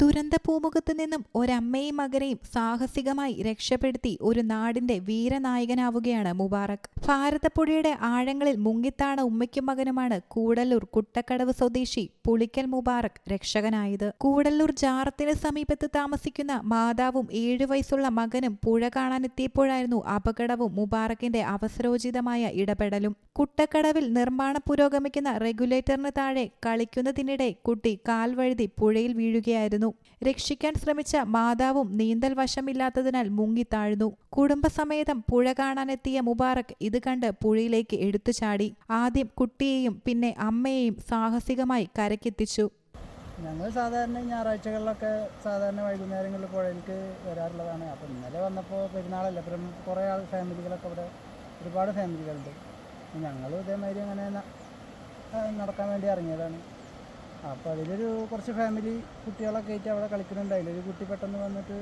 ദുരന്ത ഭൂമുഖത്ത് നിന്നും ഒരമ്മയും മകനെയും സാഹസികമായി രക്ഷപ്പെടുത്തി ഒരു നാടിന്റെ വീരനായകനാവുകയാണ് മുബാറക്. ഭാരതപ്പുഴയുടെ ആഴങ്ങളിൽ മുങ്ങിത്താണ ഉമ്മയ്ക്കും മകനുമാണ് കൂടല്ലൂർ കുട്ടക്കടവ് സ്വദേശി പുളിക്കൽ മുബാറക് രക്ഷകനായത്. കൂടല്ലൂർ ജാറത്തിന് സമീപത്ത് താമസിക്കുന്ന മാതാവും ഏഴു വയസ്സുള്ള മകനും പുഴ കാണാനെത്തിയപ്പോഴായിരുന്നു അപകടവും മുബാറക്കിന്റെ അവസരോചിതമായ ഇടപെടലും. കുട്ടക്കടവിൽ നിർമ്മാണം പുരോഗമിക്കുന്ന റെഗുലേറ്ററിന് താഴെ കളിക്കുന്നതിനിടെ കുട്ടി കാൽവഴുതി പുഴയിൽ വീഴുകയായിരുന്നു. രക്ഷിക്കാൻ ശ്രമിച്ച മാതാവും നീന്തൽ വശമില്ലാത്തതിനാൽ മുങ്ങിത്താഴ്ന്നു കുടുംബസമേതം പുഴ കാണാനെത്തിയ മുബാറക് ഇത് കണ്ട് പുഴയിലേക്ക് എടുത്തു ചാടി. ആദ്യം കുട്ടിയെയും പിന്നെ അമ്മയെയും സാഹസികമായി കരക്കെത്തിച്ചു ഞങ്ങൾ സാധാരണ ഞായറാഴ്ചകളിലൊക്കെ സാധാരണ വൈകുന്നേരങ്ങളിൽ പുഴയിലേക്ക് വരാറുള്ളതാണ്. അപ്പോൾ ഇന്നലെ വന്നപ്പോൾ പെരുന്നാളല്ല അപ്പം കുറേ ആൾ ഫാമിലികളൊക്കെ ഇവിടെ ഒരുപാട് ഫാമിലികളുണ്ട്. ഞങ്ങളും ഇതേമാതിരി അങ്ങനെ നടക്കാൻ വേണ്ടി ഇറങ്ങിയതാണ്. അപ്പോൾ അതിലൊരു കുറച്ച് ഫാമിലി കുട്ടികളൊക്കെ ആയിട്ട് അവിടെ കളിക്കുന്നുണ്ട്. അതിലൊരു കുട്ടി പെട്ടെന്ന് വന്നിട്ട്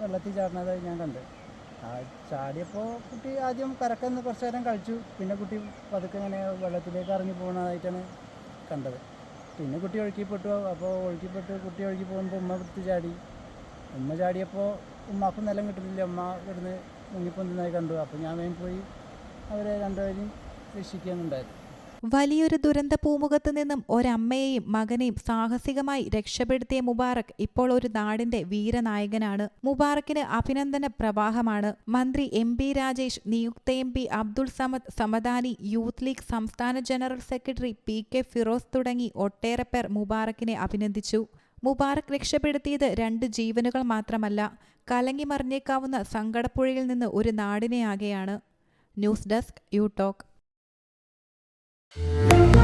വെള്ളത്തിൽ ചാടുന്നതായി ഞാൻ കണ്ട്. ആ ചാടിയപ്പോൾ കുട്ടി ആദ്യം കരക്കെന്ന് കുറച്ച് നേരം കളിച്ചു. പിന്നെ കുട്ടി പതുക്കെ ഇങ്ങനെ വെള്ളത്തിലേക്ക് ഇറങ്ങി പോകുന്നതായിട്ടാണ് കണ്ടത്. പിന്നെ കുട്ടി ഒഴുക്കിപ്പെട്ടു. അപ്പോൾ ഒഴുക്കിപ്പെട്ട് കുട്ടി ഒഴുകി പോകുമ്പോൾ ഉമ്മ എടുത്ത് ചാടി. ഉമ്മ ചാടിയപ്പോൾ ഉമ്മാക്കും നിലം കിട്ടുന്നില്ല. ഉമ്മ ഇവിടുന്ന് മുങ്ങിപ്പൊന്തുന്നതായി കണ്ടു. അപ്പോൾ ഞാൻ വേഗം പോയി അവരെ രണ്ടുപേരെയും രക്ഷിക്കുന്നുണ്ടായിരുന്നു വലിയൊരു ദുരന്ത പൂമുഖത്ത് നിന്നും ഒരമ്മയെയും മകനെയും സാഹസികമായി രക്ഷപ്പെടുത്തിയ മുബാറക് ഇപ്പോൾ ഒരു നാടിന്റെ വീരനായകനാണ്. മുബാറക്കിന് അഭിനന്ദന പ്രവാഹമാണ്. മന്ത്രി എം പി രാജേഷ് നിയുക്ത M P Abdul Samad Samadani Youth League സംസ്ഥാന general secretary P K Firos തുടങ്ങി ഒട്ടേറെ പേർ മുബാറക്കിനെ അഭിനന്ദിച്ചു. മുബാറക് രക്ഷപ്പെടുത്തിയത് രണ്ട് ജീവനുകൾ മാത്രമല്ല കലങ്ങി മറിഞ്ഞേക്കാവുന്ന സങ്കടപ്പുഴയിൽ നിന്ന് ഒരു നാടിനെയാകെയാണ്. News desk you talk. Música